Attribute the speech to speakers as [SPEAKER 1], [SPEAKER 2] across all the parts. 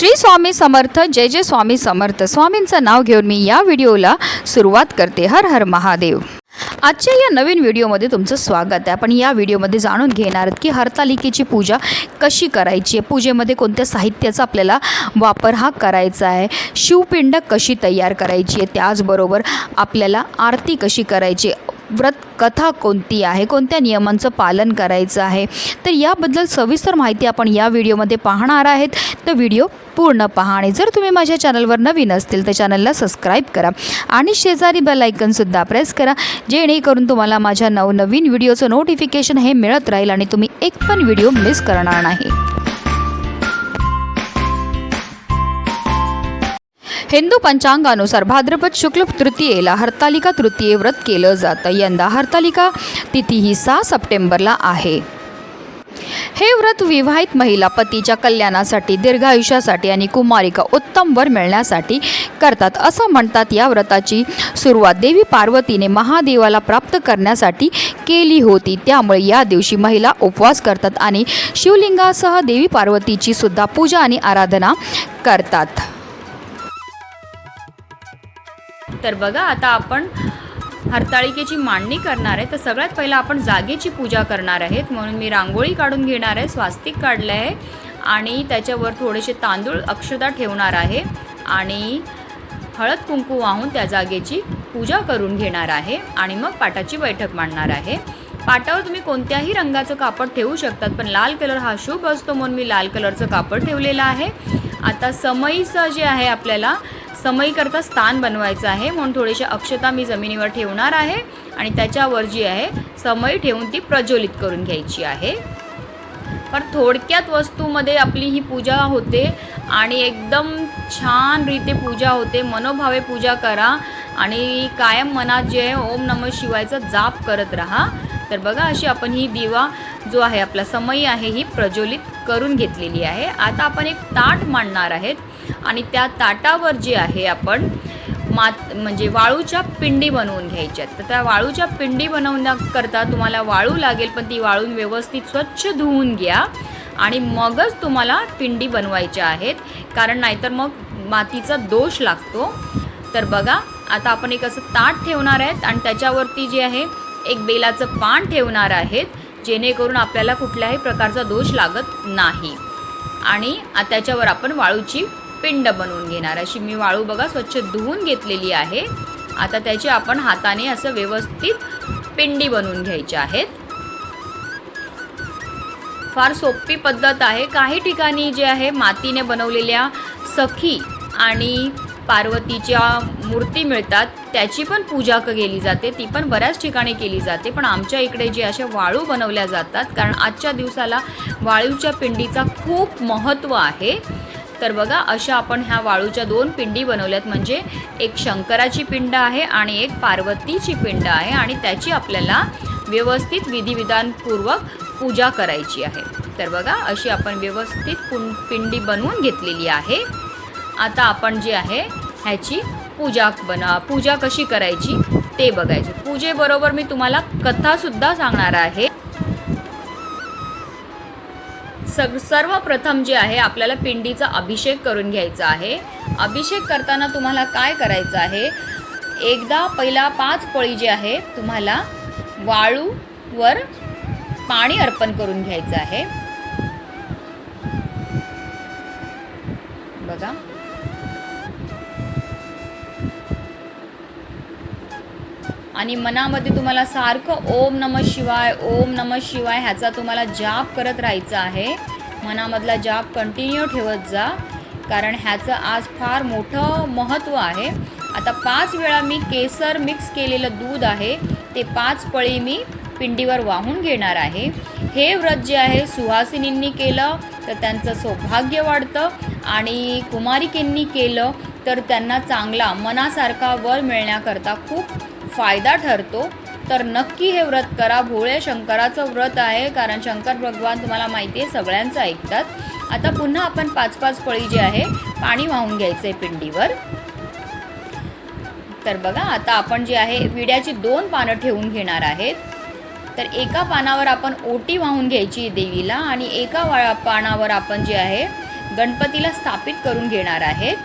[SPEAKER 1] श्री स्वामी समर्थ जय जय स्वामी समर्थ. स्वामींचं नाव घेऊन मी या व्हिडिओला सुरुवात करते. हर हर महादेव. आजच्या या नवीन व्हिडिओमध्ये तुमचं स्वागत आहे. आपण या व्हिडिओमध्ये जाणून घेणार आहोत की हरतालिकेची पूजा कशी करायची आहे? पूजेमध्ये कोणत्या साहित्याचा आपल्याला वापर हा करायचा आहे? शिवपिंड कशी तयार करायची आहे? त्याचबरोबर आपल्याला आरती कशी करायची व्रत कथा कोणती आहे? कोणत्या नियमांचं पालन करायचं आहे? तर याबद्दल सविस्तर माहिती आपण या व्हिडिओमध्ये पाहणार आहेत. तर व्हिडिओ पूर्ण पहा आणि जर तुम्ही माझ्या चॅनलवर नवीन असतील तर चॅनलला सबस्क्राईब करा आणि शेजारी बेल आयकनसुद्धा प्रेस करा जेणेकरून तुम्हाला माझ्या नवनवीन व्हिडिओचं नोटिफिकेशन हे मिळत राहील आणि तुम्ही एक पण व्हिडिओ मिस करणार नाही. हिंदू पंचांगानुसार भाद्रपद शुक्ल तृतीयेला हरतालिका तृतीये व्रत केलं जातं. यंदा हरतालिका तिथी ही सहा सप्टेंबरला आहे. हे व्रत विवाहित महिला पतीच्या कल्याणासाठी दीर्घायुष्यासाठी आणि कुमारिका उत्तम वर मिळण्यासाठी करतात असं म्हणतात. या व्रताची सुरुवात देवी पार्वतीने महादेवाला प्राप्त करण्यासाठी केली होती. त्यामुळे या दिवशी महिला उपवास करतात आणि शिवलिंगासह देवी पार्वतीची सुद्धा पूजा आणि आराधना करतात. तर बघा आता आपण हरताळिकेची मांडणी करणार आहे. तर सगळ्यात पहिला आपण जागेची पूजा करणार आहेत. म्हणून मी रांगोळी काढून घेणार आहे स्वास्तिक काढलं आहे. आणि त्याच्यावर थोडेसे तांदूळ अक्षदा ठेवणार आहे. आणि हळद कुंकू वाहून त्या जागेची पूजा करून घेणार आहे. आणि मग पाटाची बैठक मांडणार आहे. पाटावर तुम्ही कोणत्याही रंगाचं कापड ठेवू शकतात पण लाल कलर हा शुभ असतो म्हणून मी लाल कलरचं कापड ठेवलेलं आहे. आता समईचं जे आहे आपल्याला समईकरता स्थान बनवायचं आहे. म्हणून थोडीशी अक्षता मी जमिनीवर ठेवणार आहे आणि त्याच्यावर जी आहे समई ठेवून ती प्रज्वलित करून घ्यायची आहे. पण थोडक्यात वस्तूमध्ये आपली ही पूजा होते आणि एकदम छान रीते पूजा होते. मनोभावे पूजा करा आणि कायम मनात जे आहे ओम नम शिवायचा जाप करत राहा. तर बघा अशी आपण ही दिवा जो आहे आपला समई आहे ही प्रज्वलित करून घेतलेली आहे. आता आपण एक ताट मांडणार आहेत. आणि त्या ताटावर जे आहे आपण मात म्हणजे वाळूच्या पिंडी बनवून घ्यायच्यात तर त्या वाळूच्या पिंडी बनवण्याकरता तुम्हाला वाळू लागेल पण ती वाळून व्यवस्थित स्वच्छ धुवून घ्या. आणि मगच तुम्हाला पिंडी बनवायच्या आहेत. कारण नाहीतर मग मातीचा दोष लागतो. तर बघा आता आपण एक असं ताट ठेवणार आहेत आणि त्याच्यावरती जे आहे एक बेलाचं पान ठेवणार आहेत जेणेकरून आपल्याला कुठल्याही प्रकारचा दोष लागत नाही. आणि त्याच्यावर आपण वाळूची पिंड बनवून घेणार. अशी मी वाळू बघा स्वच्छ धुवून घेतलेली आहे. आता त्याची आपण हाताने असं व्यवस्थित पिंडी बनवून घ्यायची आहेत. फार सोपी पद्धत आहे. काही ठिकाणी जे आहे मातीने बनवलेल्या सखी आणि पार्वतीच्या मूर्ती मिळतात. त्याची पण पूजा केली जाते. ती पण बऱ्याच ठिकाणी केली जाते. पण आमच्या इकडे जे अशा वाळू बनवल्या जातात कारण आजच्या दिवसाला वाळूच्या पिंडीचा खूप महत्त्व आहे. तर बघा अशा आपण ह्या वाळूच्या दोन पिंडी बनवल्यात. म्हणजे एक शंकराची पिंड आहे आणि एक पार्वतीची पिंड आहे आणि त्याची आपल्याला व्यवस्थित विधिविधानपूर्वक पूजा करायची आहे. तर बघा अशी आपण व्यवस्थित पुं पिंडी बनवून घेतलेली आहे. आता आपण जे आहे ह्याची पूजा बना पूजा कशी करायची ते बघायचं. पूजेबरोबर मी तुम्हाला कथासुद्धा सांगणार आहे. सग सर्वप्रथम जे आहे आपल्याला पिंडीचा अभिषेक करून घ्यायचा आहे. अभिषेक करताना तुम्हाला काय करायचं आहे? एकदा पहिला पाच पळी जे आहे तुम्हाला वाळूवर पाणी अर्पण करून घ्यायचं आहे. बघा. आणि मनामध्ये तुम्हाला सारखं ओम नम शिवाय ओम नम शिवाय ह्याचा तुम्हाला जाप करत राहायचा आहे. मनामधला जाप कंटिन्यू ठेवत जा कारण ह्याचं आज फार मोठं महत्त्व आहे. आता पाच वेळा मी केसर मिक्स केलेलं दूध आहे ते पाच पळी मी पिंडीवर वाहून घेणार आहे. हे व्रत जे आहे सुहासिनींनी केलं तर त्यांचं सौभाग्य वाढतं आणि कुमारिकेंनी केलं तर त्यांना चांगला मनासारखा वर मिळण्याकरता खूप फायदा ठरतो तर नक्की हे व्रत करा. भोळे शंकराचं व्रत आहे कारण शंकर भगवान तुम्हाला माहिती आहे सगळ्यांचं ऐकतात. आता पुन्हा आपण पाच पाच पळी जे आहे पाणी वाहून घ्यायचं आहे पिंडीवर. तर बघा आता आपण जे आहे विड्याची दोन पानं ठेवून घेणार आहेत. तर एका पानावर आपण ओटी वाहून घ्यायची देवीला आणि एका वा पानावर आपण जे आहे गणपतीला स्थापित करून घेणार आहेत.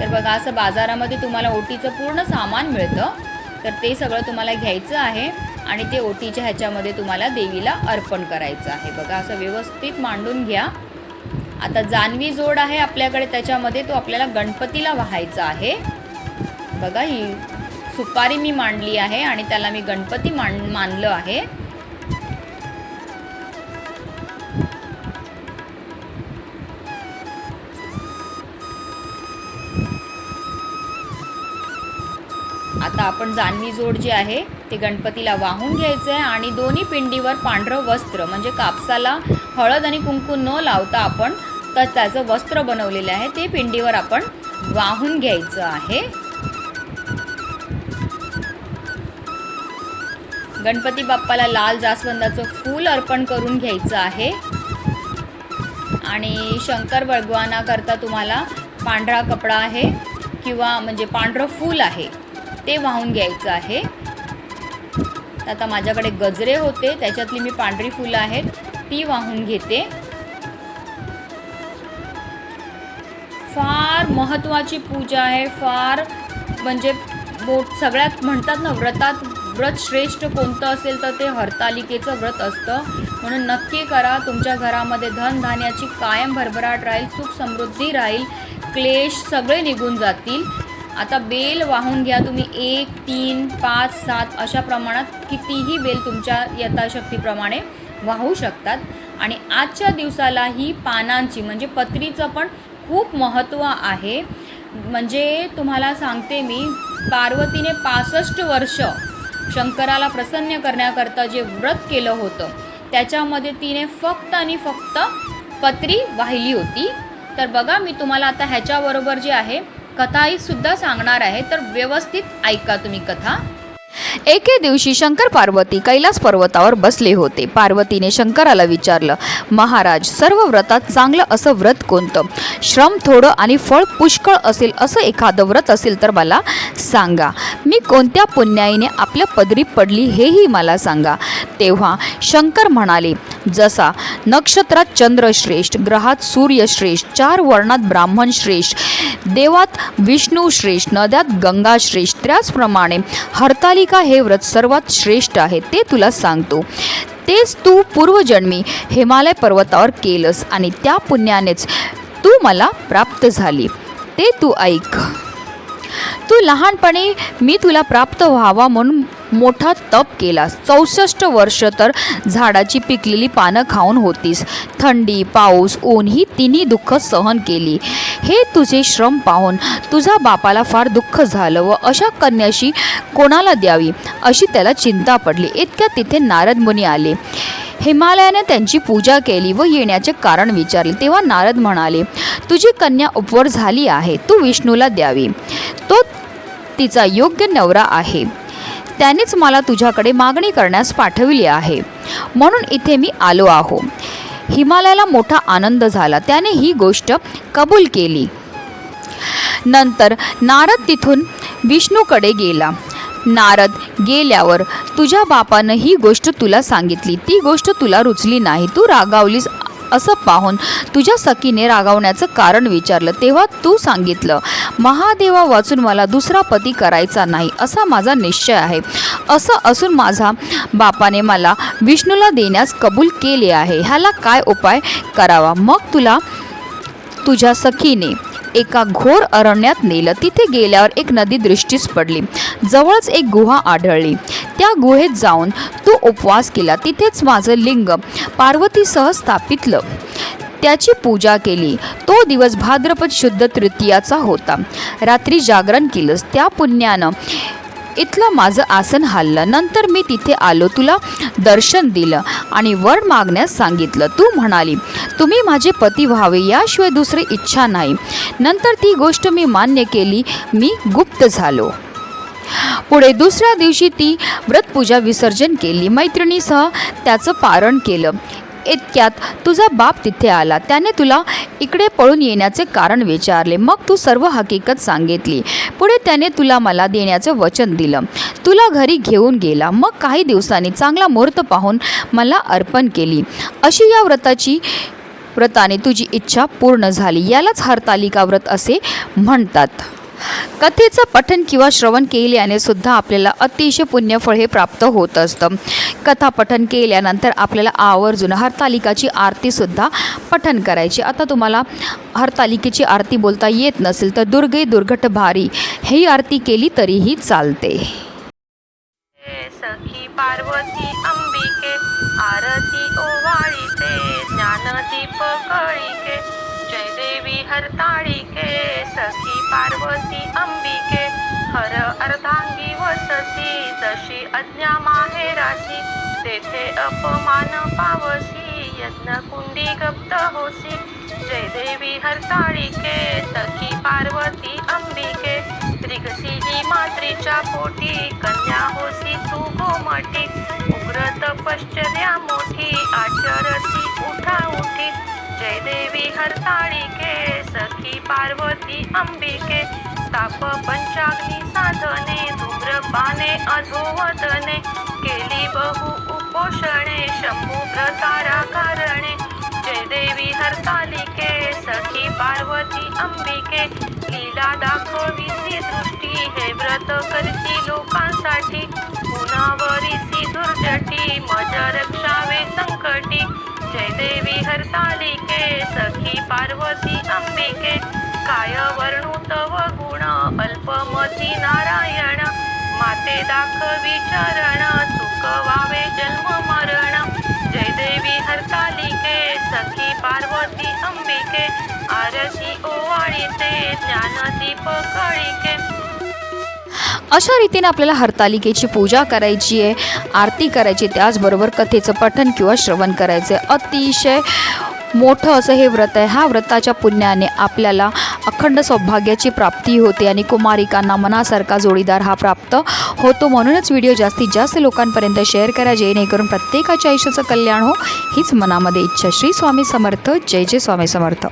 [SPEAKER 1] तर बघा असं बाजारामध्ये तुम्हाला ओटीचं पूर्ण सामान मिळतं. तर ते सगळं तुम्हाला घ्यायचं आहे आणि ते ओटीच्या ह्याच्यामध्ये तुम्हाला देवीला अर्पण करायचं आहे. बघा असं व्यवस्थित मांडून घ्या. आता जानवी जोड आहे आपल्याकडे त्याच्यामध्ये तो आपल्याला गणपतीला व्हायचा आहे. बघा ही सुपारी मी मांडली आहे आणि त्याला मी गणपती मांड मानलं आहे. आपण जानवी जोड जे आहे ते गणपतीला वाहून घ्यायचं आहे आणि दोन्ही पिंडीवर पांढरं वस्त्र म्हणजे कापसाला हळद आणि कुंकू न लावता आपण तर त्याचं वस्त्र बनवलेलं आहे ते पिंडीवर आपण वाहून घ्यायचं आहे. गणपती बाप्पाला लाल जास्वंदाचं फूल अर्पण करून घ्यायचं आहे. आणि शंकर भगवानाकरता तुम्हाला पांढरा कपडा आहे किंवा म्हणजे पांढरं फूल आहे. ते वाहून घ्यायचं आहे. आता माझ्याकडे गजरे होते त्याच्यातली मी पांढरी फुलं आहेत ती वाहून घेते. फार महत्त्वाची पूजा आहे फार म्हणजे मोठ सगळ्यात म्हणतात ना व्रतात व्रत श्रेष्ठ कोणतं असेल तर ते हरतालिकेचं व्रत असतं. म्हणून नक्की करा तुमच्या घरामध्ये धनधान्याची कायम भरभराट राहील सुख समृद्धी राहील क्लेश सगळे निघून जातील. आता बेल वाहून घ्या तुम्ही. एक तीन पाच सात अशा प्रमाणात कितीही बेल तुमच्या यथाशक्तीप्रमाणे वाहू शकतात. आणि आजच्या दिवसाला ही पानांची म्हणजे पत्रीचं पण खूप महत्त्व आहे. म्हणजे तुम्हाला सांगते मी पार्वतीने पासष्ट वर्ष शंकराला प्रसन्न करण्याकरता जे व्रत केलं होतं त्याच्यामध्ये तिने फक्त आणि फक्त पत्री वाहिली होती. तर बघा मी तुम्हाला आता ह्याच्याबरोबर जे आहे कथाही सुद्धा सांगणार आहे तर व्यवस्थित ऐका तुम्ही कथा.
[SPEAKER 2] एके दिवशी शंकर पार्वती कैलास पर्वतावर बसले होते. पार्वतीने शंकराला विचारलं महाराज सर्व व्रतात चांगलं असं व्रत कोणतं? श्रम थोडं आणि फळ पुष्कळ असेल असं एखादं व्रत असेल तर मला सांगा. मी कोणत्या पुण्याईने आपल्या पदरी पडली हेही मला सांगा. तेव्हा शंकर म्हणाले जसा नक्षत्रात चंद्र श्रेष्ठ ग्रहात सूर्य श्रेष्ठ चार वर्णात ब्राह्मण श्रेष्ठ देवात विष्णू श्रेष्ठ नद्यात गंगा श्रेष्ठ त्याचप्रमाणे हरतालिका हे व्रत सर्वात श्रेष्ठ आहे ते तुला सांगतो. तेच तू पूर्वजन्मी हिमालय पर्वतावर केलंस आणि त्या पुण्यानेच तू मला प्राप्त झाली. ते तू ऐक. तू लहानपणी मी तुला प्राप्त व्हावा म्हणून मोठा तप केलास. चौसष्ट वर्ष तर झाडाची पिकलेली पानं खाऊन होतीस. थंडी पाऊस ऊन ही तिन्ही दुःख सहन केली. हे तुझे श्रम पाहून तुझ्या बापाला फार दुःख झालं व अशा कन्याशी कोणाला द्यावी अशी त्याला चिंता पडली. इतक्या तिथे नारद मुनी आले. हिमालयाने त्यांची पूजा केली व येण्याचे कारण विचारले. तेव्हा नारद म्हणाले तुझी कन्या उपवर झाली आहे. तू विष्णूला द्यावी. तो तिचा योग्य नवरा आहे. त्यानेच मला तुझ्याकडे मागणी करण्यास पाठविली आहे. म्हणून इथे मी आलो आहो. हिमालयाला मोठा आनंद झाला. त्याने ही गोष्ट कबूल केली. नंतर नारद तिथून विष्णूकडे गेला. नारद गेल्यावर तुझ्या बापानं ही गोष्ट तुला सांगितली. ती गोष्ट तुला रुचली नाही. तू रागावलीस असं पाहून तुझ्या सखीने रागावण्याचं कारण विचारलं. तेव्हा तू सांगितलं महादेवा वाचून मला दुसरा पती करायचा नाही असा माझा निश्चय आहे. असं असून माझा बापाने मला विष्णूला देण्यास कबूल केले आहे. ह्याला काय उपाय करावा? मग तुला तुझ्या सखीने एका घोर अरण्यात नेलं. तिथे गेल्यावर एक नदी दृष्टीस पडली. जवळच एक गुहा आढळली. त्या गुहेत जाऊन तो उपवास केला. तिथेच माझं लिंग पार्वतीसह स्थापितलं. त्याची पूजा केली. तो दिवस भाद्रपद शुद्ध तृतीयाचा होता. रात्री जागरण केलंस. त्या पुण्यानं इथलं माझं आसन हललं. नंतर मी तिथे आलो तुला दर्शन दिलं आणि वर मागण्यास सांगितलं. तू म्हणाली तुम्ही माझे पती व्हावे याशिवाय दुसरी इच्छा नाही. नंतर ती गोष्ट मी मान्य केली मी गुप्त झालो. पुढे दुसऱ्या दिवशी ती व्रतपूजा विसर्जन केली. मैत्रिणीसह त्याचं पारण केलं. इतक्यात तुझा बाप तिथे आला. त्याने तुला इकडे पळून येण्याचे कारण विचारले. मग तू सर्व हकीकत सांगितली. पुढे त्याने तुला मला देण्याचं वचन दिलं. तुला घरी घेऊन गेला. मग काही दिवसांनी चांगला मुहूर्त पाहून मला अर्पण केली. अशी या व्रताची व्रताने तुझी इच्छा पूर्ण झाली. यालाच हरतालिका व्रत असे म्हणतात. कथेचं पठन किंवा श्रवण केल्याने सुद्धा आपल्याला अतिशय पुण्यफळ हे प्राप्त होत असतं. कथा पठन केल्यानंतर आपल्याला आवर्जून हरतालिकाची आरतीसुद्धा पठन करायची. आता तुम्हाला हरतालिकेची आरती बोलता येत नसेल तर दुर्गे दुर्घट भारी ही आरती केली तरीही चालते.
[SPEAKER 3] सखी पार्वती अंबिके आरती ओवाळीते ज्ञानदीप कळीके जय देवी हरताळिके सखी पार्वती अंबिके हर अर्धांगी वससी जशी अज्ञा माहेरासी तेथे अपमान पावसी यज्ञ कुंडी गप्त होसी. जय देवी हरताळिके सखी पार्वती अंबिके त्रिगसी मात्रीच्या पोटी कन्या होसी तू गोमटी. उग्र तपश्चर्या मोठी आचरत देवी हरताळिके सखी पार्वती अंबिके ताप पंचाग्नी साधने धूम्रपाने अधोवदने केली बहु उपोषणे शंभू प्रतारा कारणे. जय देवी हरतालिके सखी पार्वती अंबिके लीला दाखविसी दृष्टी हे व्रत करती लोकांसाठी. पुनावरीसी दुर्जटी मज रक्षावे संकटी. जय देवी हरतालिके सखी पार्वती अंबिके। काय वर्णू तव गुण अल्पमती नारायण। माते दाखवी चरण चुकवावे जन्म मरण। जय देवी हरतालिके सखी पार्वती अंबिके। आरती ओवाळीते ज्ञानदीप कळिके।
[SPEAKER 2] अशा रीतीने आपल्याला हरतालिकेची पूजा करायची आहे आरती करायची त्याचबरोबर कथेचं पठन किंवा श्रवण करायचं आहे अतिशय मोठं असं हे व्रत आहे. हा व्रताच्या पुण्याने आपल्याला अखंड सौभाग्याची प्राप्ती होते आणि कुमारिकांना मनासारखा जोडीदार हा प्राप्त होतो. म्हणूनच व्हिडिओ जास्तीत जास्त लोकांपर्यंत शेअर करा जेणेकरून प्रत्येकाच्या आयुष्याचं कल्याण हो. हीच मनामध्ये इच्छा. श्री स्वामी समर्थ. जय जय स्वामी समर्थ.